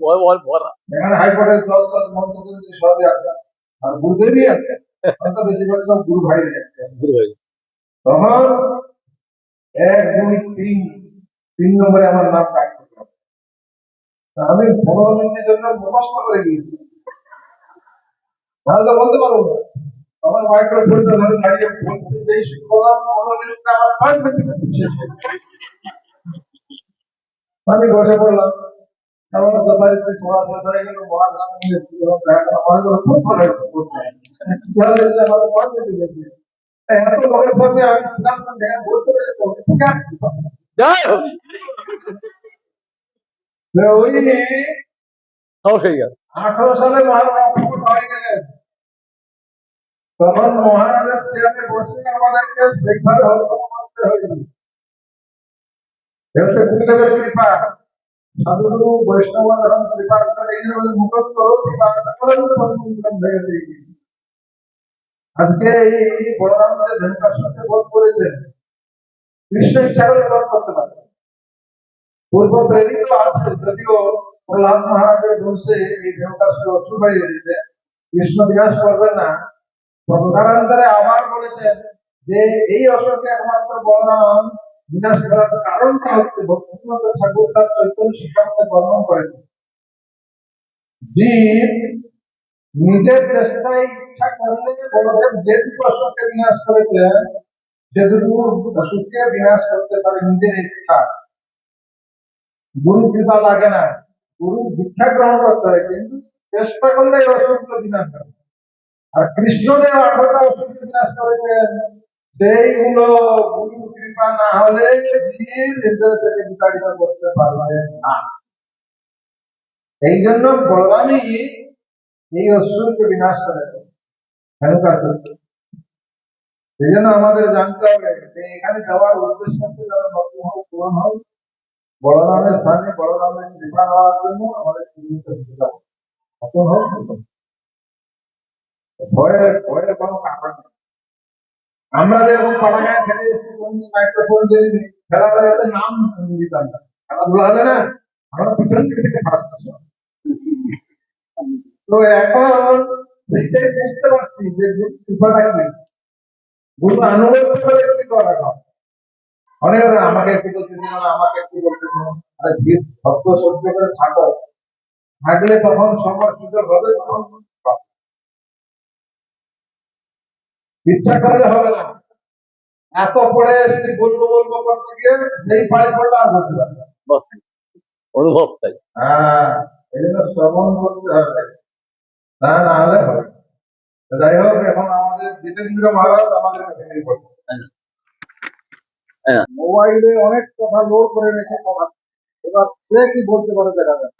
দৌড়েছে এখানে হাইকোর্টের দশ দশ মন্ত্রী সবই আছে। আর গুরুদেবই আছে। হয়তো বেশিরভাগ সব গুরু ভাই আছে। তখন এক দুই তিন তিন নম্বরে আমার নাম ডাক করল। তা আমি পনেরো মিনিটের জন্য মুখস্থ করে গিয়েছি তাহলে তো বলতে পারব না। আমার মাইক্রোফোন ধরে দাঁড়িয়ে বলতে যেই বললাম পনেরো মিনিট আমার পাঁচ মিনিট শেষ আমি বসে পড়লাম। আঠারো সালে তখন মহারাজার চেয়ারে বসে আমাদেরকে সেইভাবে হলফনামা করতে হয়েছিল কৃপা। সাধুগুরু, বৈষ্ণব এই জন্য মুখস্থ আজকে এই যে সাথে বোধ করেছেন কৃষ্ণ ইচ্ছা করে বোধ করতে পারে পূর্ব প্রেরিত আছে, যদিও প্রহ্লাদ মহারাজের বংশে এই দেবকাশকে অসুর হয়ে গেছে। কৃষ্ণ বিনাশ করবেন না। আবার বলেছেন যে এই অসুরকে একমাত্র বলরাম বিনাশ করার কারণটা হচ্ছে ভক্তিমত ঠাকুর তার চৈতন্য শিক্ষামতে বর্ণন করেছেন। জীব নিজের চেষ্টায় ইচ্ছা করলে বলদেব যে দুটো অসুরকে বিনাশ করেছেন সে দুটো অসুরকে বিনাশ করতে পারে নিজের ইচ্ছা। গুরু কৃপা লাগে না, গুরু দীক্ষা গ্রহণ করতে হয়, কিন্তু চেষ্টা করলে এই অসুরগুলো বিনাশ করে আর কৃষ্ণ যে আঠারোটা অসুরকে বিনাশ করেছেন সেইগুলো গুরু কৃপা না হলে থেকে বিতাড়িত করতে পারবে না। এই জন্য বলরামই এই অসুরকে বিনাশ করে সেই জন্য আমাদের জানতে হবে যে এখানে যাওয়ার উদ্দেশ্য যেন পূরণ হয় বলরামের স্থানে বলরামের কৃপা হওয়ার জন্য আমাদের চিহ্নিত হতে হোক, ভয়ের ভয়ের কোনো কারণ নেই। আমরা যেরকম পাড়াগায় খেলে এসেছি মাইক্রোফোন যে খেলাধুলাতে নাম দিতাম। না খেলাধুলা হবে না। আমরা পিছন থেকে ফার্স্ট তো এখন সেইটাই বুঝতে পারছি যে কি। করে কি করা হয়? অনেক আমাকে একটু বলতে দিন আমাকে একটু বলতে দিন আরে ভক্ত সহ্য করে থাকো। থাকলে তখন সময় সুযোগ হবে, তখন ইচ্ছা করলে হবে না। এত পড়ে এসেছি বলব বলব করতে গিয়ে যেই পাড়ে পড়লে আর বলতে পারবে অনুভব তাই। হ্যাঁ এই জন্য শ্রবণ করতে হবে। না না হলে হবে যাই হোক এখন আমাদের জিতেন্দ্র মহারাজ আমাদের ভেঙে পড়বে হ্যাঁ। মোবাইলে অনেক কথা লোড করে রেখে কথা। এবার সে কি বলতে পারে দেখা যাবে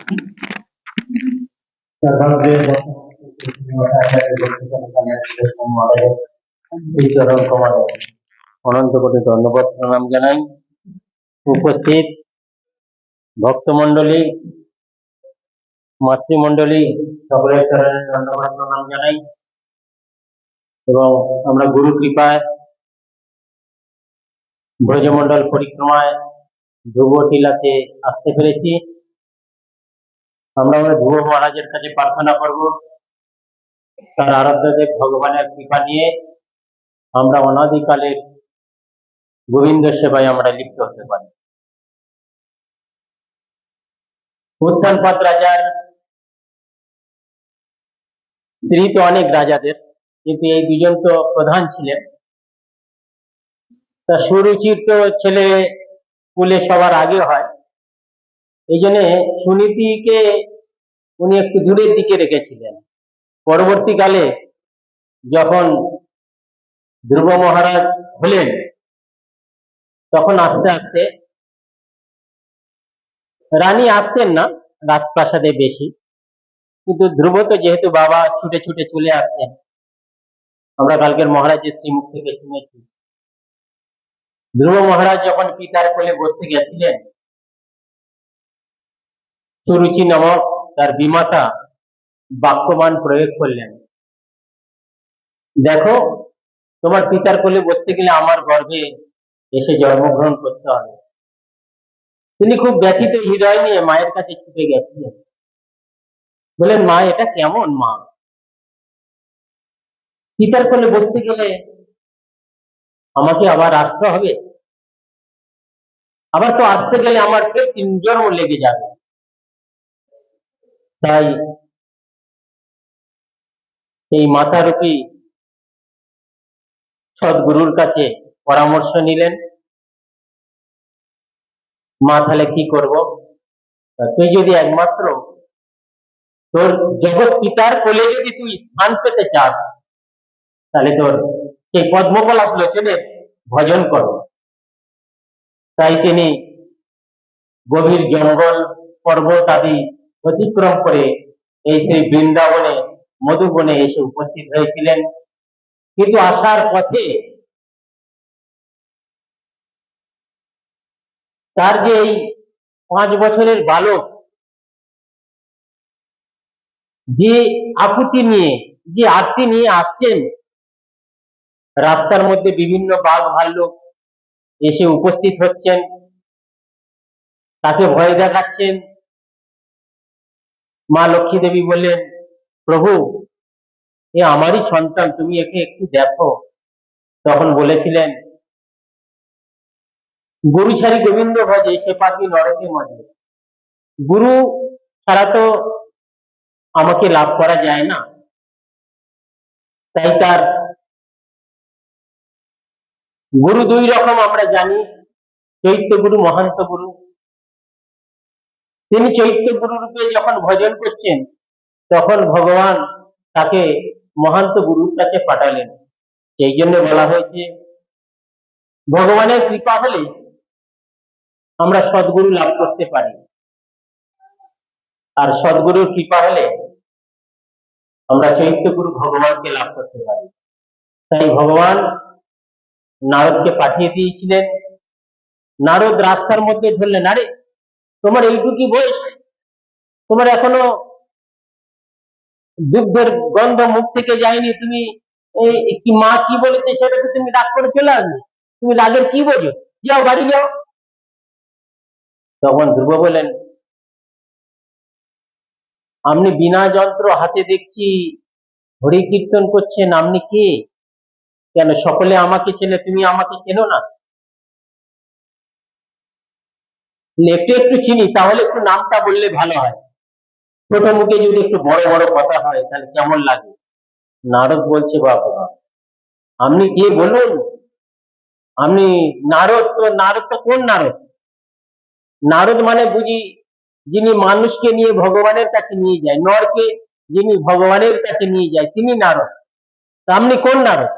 ঈশ্বর কুমার অনন্ত কোটি ধন্যবাদ প্রণাম জানাই। উপস্থিত ভক্তমন্ডলী মাতৃমন্ডলী সকলের চরণে ধন্যবাদ প্রণাম জানাই। এবং আমরা গুরু কৃপায় ব্রজমন্ডল পরিক্রমায় ধ্রুব টিলাতে আসতে পেরেছি। আমরা আমরা ধ্রুব মহারাজের কাছে প্রার্থনা করব। তার আরাধ্যদেব ভগবানের কৃপা নিয়ে আমরা অনাদিকালের গোবিন্দ সেবায় আমরা লিপ্ত হতে পারি। উত্তানপাদ রাজার, স্ত্রী তো অনেক রাজাদের, কিন্তু এই দুজন তো প্রধান ছিলেন। তা সুরুচির তো ছেলে কুলে সবার আগে হয়। এই জন্য সুনীতিকে উনি একটু দূরের দিকে রেখেছিলেন। পরবর্তীকালে যখন ধ্রুব মহারাজ হলেন, তখন আস্তে আস্তে রানী আসতেন না, রাজপ্রাসাদে বেশি। কিন্তু ধ্রুব তো যেহেতু বাবা ছুটে ছুটে চলে আসতেন, আমরা কালকের মহারাজের শ্রীমুখ থেকে শুনেছি। ধ্রুব মহারাজ যখন পিতার কোলে বসতে গেছিলেন সুরুচি নামক তার বিমাতা বাক্যবান প্রয়োগ করলেন। দেখো, তোমার পিতার কোলে বসতে গেলে আমার গর্ভে এসে জন্মগ্রহণ করতে হবে। তিনি খুব ব্যথিত, হৃদয় নিয়ে মায়ের কাছে ছুটে গেছিলেন। বলেন মা, এটা কেমন মা? পিতার কোলে বসতে গেলে আমাকে আবার আসতে হবে। আবার তো আসতে গেলে আমার ফের তিন জন্ম লেগে যাবে। তাই এই মাতারূপী সদ্গুরুর কাছে পরামর্শ নিলেন। মা, তাহলে কি করব? তুই যদি একমাত্র তোর জগৎ পিতার কোলে যদি তুই স্থান পেতে চাস, তাহলে তোর সেই পদ্মপলাশ লোচনের ভজন কর। তাই তিনি গভীর জঙ্গল, পর্বত আদি অতিক্রম করে এই সেই বৃন্দাবনে, মধুবনে এসে উপস্থিত হয়েছিলেন। কিন্তু আসার পথে তার যে এই পাঁচ বছরের বালক, যে আকুতি নিয়ে, যে আরতি নিয়ে আসছেন, রাস্তার মধ্যে বিভিন্ন বাঘ ভাল্লুক এসে উপস্থিত হচ্ছেন। তাকে ভয় দেখাচ্ছেন। মা লক্ষ্মী দেবী বললেন, প্রভু, এ আমারই সন্তান, তুমি একে একটু দেখো। তখন বলেছিলেন, গুরু ছাড়ি গোবিন্দ ভজে, সে পাখি নরকে মজে। গুরু ছাড়া তো আমাকে লাভ করা যায় না। তাই তার গুরু দুই রকম, আমরা জানি, চৈত্য গুরু, মহান্ত গুরু। তিনি চৈত্য গুরু রূপে যখন ভজন করছেন, তখন ভগবান তাকে মহান্ত গুরুর কাছে পাঠালেন। সেই জন্য বলা হয়েছে, ভগবানের কৃপা হলে আমরা সদ্গুরু লাভ করতে পারি। আর সদ্গুরুর কৃপা হলে আমরা চৈত্য গুরু ভগবানকে লাভ করতে পারি। তাই ভগবান নারদকে পাঠিয়ে দিয়েছিলেন। নারদ রাস্তার মধ্যে ধরলেন, আরে তোমার এইটুকি বয়স তোমার এখনও দুগ্ধের গন্ধ মুখ থেকে যায়নি, তুমি কি মা কি বলেছে সেটাকে তুমি রাগ করে চলে আসবে। তুমি রাগের কি বোঝো? যাও বাড়ি যাও। তখন ধ্রুব বলেন আপনি বিনা যন্ত্র হাতে দেখছি হরি কীর্তন করছেন, আপনি কে? কেন সকলে আমাকে চেনে, তুমি আমাকে চেনো না? একটু একটু চিনি, তাহলে একটু নামটা বললে ভালো হয়। ছোট মুখে যদি একটু বড় বড় কথা হয়, তাহলে কেমন লাগে? নারদ বলছে, বাবা, আপনি গিয়ে বলুন, আপনি নারদ তো নারদ তো কোন নারদ? নারদ মানে বুঝি যিনি মানুষকে নিয়ে ভগবানের কাছে নিয়ে যায়, নরকে যিনি ভগবানের কাছে নিয়ে যায়, তিনি নারদ। তা আপনি কোন নারদ?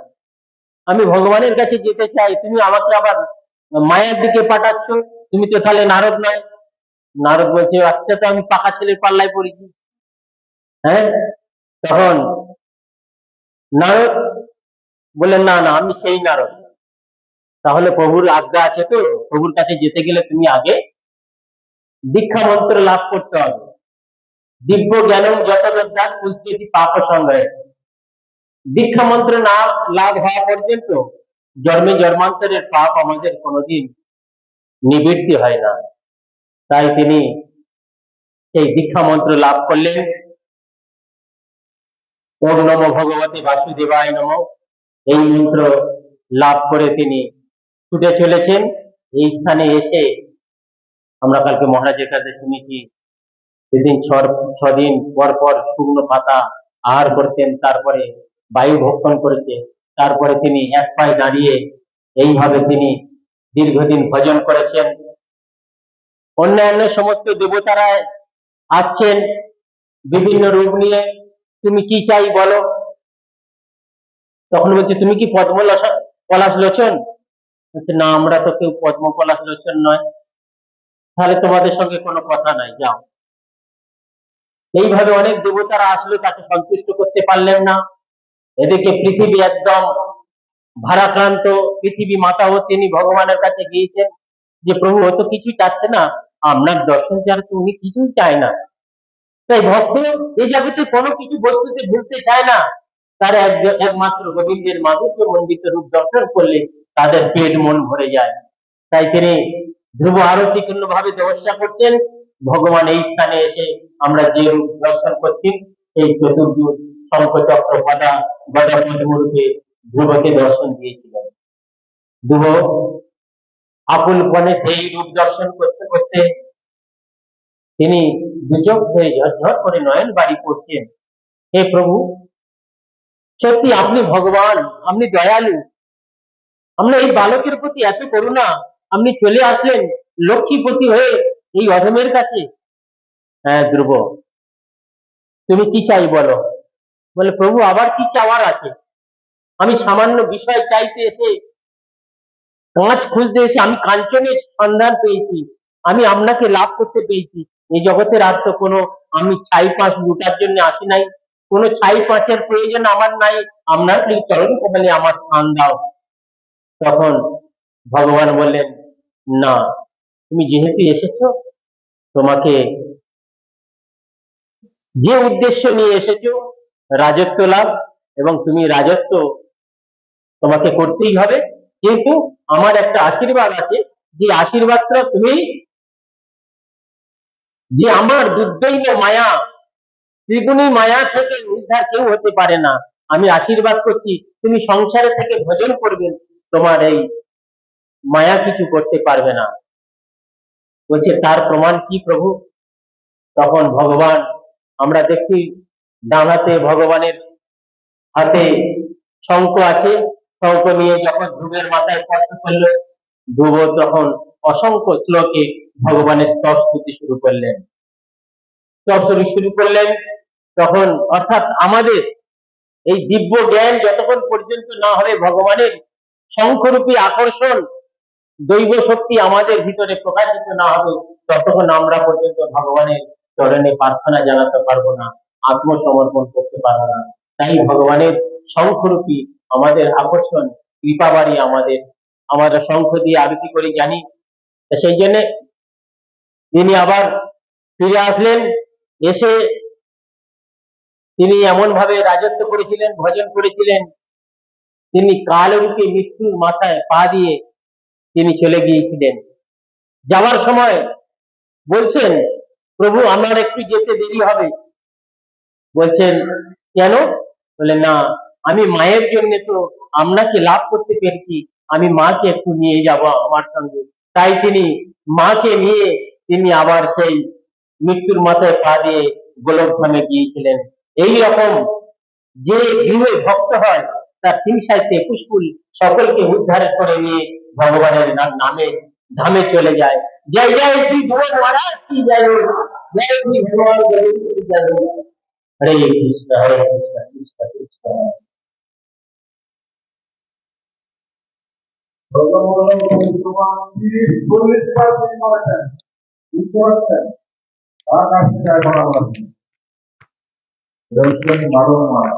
আমি ভগবানের কাছে যেতে চাই, তুমি আমাকে আবার মায়ের দিকে পাঠাচ্ছ। তুমি তো তাহলে নারদ নয় নারদ বলছে আচ্ছা তো আমি পাকা ছেলের পাল্লায় পড়েছি হ্যাঁ? তখন নারদ বললেন না না, আমি সেই নারদ। তাহলে প্রভুর আজ্ঞা আছে তো? প্রভুর কাছে যেতে গেলে তুমি আগে দীক্ষা মন্ত্র লাভ করতে হবে। দিব্য জ্ঞানম যত বিদ্যাত পুষ্টি পাপ সংগ্রহে। দীক্ষা মন্ত্র না লাভ হওয়া পর্যন্ত জন্মে জন্মান্তরের পাপ আমাদের কোনোদিন নিবৃত্তি হয় না। তাই তিনি সেই দীক্ষা মন্ত্র লাভ করলেন। ওম নম ভগবতে বাসুদেবায় নম। এই মন্ত্র লাভ করে তিনি ছুটে চলেছেন। এই স্থানে এসে আমরা কালকে মহারাজের কাছে শুনেছি, সেদিন ছদিন পর পর শুকনো পাতা আহার করতেন, তারপরে বায়ু ভক্ষণ করেছে, তারপরে তিনি এক পায়ে দাঁড়িয়ে এইভাবে তিনি দীর্ঘদিন ভজন করেছেন। অন্যান্য সমস্ত দেবতারা আসছেন বিভিন্ন রূপ নিয়ে। তুমি কি চাই বলো? তখন বলছে, তুমি কি পদ্ম পলাশ লোচন না, আমরা তো কেউ পদ্ম পলাশ লোচন নয়। তাহলে তোমাদের সঙ্গে কোনো কথা নাই, যাও। এইভাবে অনেক দেবতারা আসলো, তাকে সন্তুষ্ট করতে পারলেন না। এদিকে পৃথিবী একদম ভারাক্রান্ত পৃথিবী মাতাও তিনি ভগবানের কাছে গিয়েছেন যে প্রভু ও তো কিছু চাচ্ছে না, আপনার দর্শন ছাড়া তো উনি কিছুই চায় না। তাই ভক্ত এই জগতে কোনো কিছু বস্তুতে ভুলতে চায় না। তার একমাত্র গোবিন্দের মাধুর্য মন্ডিত রূপ দর্শন করলে তাদের পেট মন ভরে যায়। তাই তিনি ধ্রুব আরও তীক্ষ্ণ ভাবে তপস্যা করছেন। ভগবান এই স্থানে এসে আমরা যে রূপ দর্শন করছি, এই চতুর্দূর শঙ্খ চক্র গদা গদা পদ্মরূপে ধ্রুবকে দর্শন দিয়েছিলেন। ধ্রুব আকুল পনে সেই রূপ দর্শন করতে করতে তিনি দুচোখ ধরে ঝরঝর করে নয়ন বাড়ি করছেন হে প্রভু, সত্যি আপনি ভগবান, আপনি দয়ালু। আমরা এই বালকের প্রতি এত করুণা, আপনি চলে আসলেন লক্ষ্মীপতি হয়ে এই অধমের কাছে? হ্যাঁ ধ্রুব। তুমি কি চাই বলো? বলে, প্রভু, আবার কি চাওয়ার আছে? আমি সামান্য বিষয় চাইতে এসে কাঁচ খুঁজতে এসে আমি কাঞ্চনের সন্ধান পেয়েছি। আমি আপনাকে লাভ করতে পেয়েছি এই জগতের আর তো কোনো আমি ছাই পাঁচ লুটার জন্য আসি নাই। কোনো ছাই পাঁচের প্রয়োজন আমার নাই। আপনার খালি চরণ কপালে আমার স্থান দাও। তখন ভগবান বললেন, না, তুমি যেহেতু এসেছ, তোমাকে যে উদ্দেশ্য নিয়ে এসেছ, রাজত্ব লাভ এবং তুমি রাজত্ব তোমাকে করতেই হবে। কিন্তু আমার একটা আশীর্বাদ আছে, যে আশীর্বাদটা তুমি যে আমার দুর্দৈব মায়া, ত্রিগুণী মায়া থেকে উদ্ধার কেউ হতে পারে না। আমি আশীর্বাদ করছি, তুমি সংসারে থেকে ভোজন করবে, তোমার এই মায়া কিছু করতে পারবে না। বলছে, তার প্রমাণ কি প্রভু? তখন ভগবান, আমরা দেখছি ডানাতে ভগবানের হাতে শঙ্খ আছে শঙ্খ নিয়ে যখন ধ্রুবের মাথায় স্পর্শ করল ধ্রুব তখন অসংখ্য শ্লোকে ভগবানের স্তব স্তুতি শুরু করলেন। স্তব স্তুতি শুরু করলেন তখন অর্থাৎ আমাদের এই দিব্য জ্ঞান যতক্ষণ পর্যন্ত না হবে, ভগবানের শঙ্খরূপী আকর্ষণ, দৈব শক্তি আমাদের ভিতরে প্রকাশিত না হবে, ততক্ষণ আমরা পর্যন্ত ভগবানের চরণে প্রার্থনা জানাতে পারব না, আত্মসমর্পণ করতে পারব না। তাই ভগবানের শঙ্খরূপী আমাদের আকর্ষণ কৃপাবাড়ি আমাদের, আমরা শঙ্খ দিয়ে আরতি করে, জানি? সেই জন্য তিনি আবার ফিরে আসলেন, এসে তিনি এমন ভাবে রাজত্ব করেছিলেন, ভজন করেছিলেন। তিনি কালরূপে মৃত্যুর মাথায় পা দিয়ে তিনি চলে গিয়েছিলেন। যাওয়ার সময় বলছেন, প্রভু, আমার একটু যেতে দেরি হবে। বলছেন, কেন? বলে না আমি মায়ের জন্য তো আপনাকে লাভ করতে পেরেছি, আমি মাকে একটু নিয়ে যাব আমার সঙ্গে। তাই তিনি মাকে নিয়ে তিনি আবার সেই মৃত্যুর মাথায় পা দিয়ে গোলকধামে গিয়েছিলেন। এই রকম যে গৃহে ভক্ত হয়, তার তিন সাইতে পুষ্পুল সকলকে উদ্ধার করে নিয়ে ভগবানের নামে, ধামে চলে যায়। জয় জয় শ্রী ভগবান মহারাজ, কি জয় জয় শ্রী ভগবান। হরে কৃষ্ণ হরে কৃষ্ণ কৃষ্ণ কৃষ্ণ। চল্লিশ তিনি করেছেন বুঝতে পারছেন তার কাছে যায় বলা দর্শন বারো মাস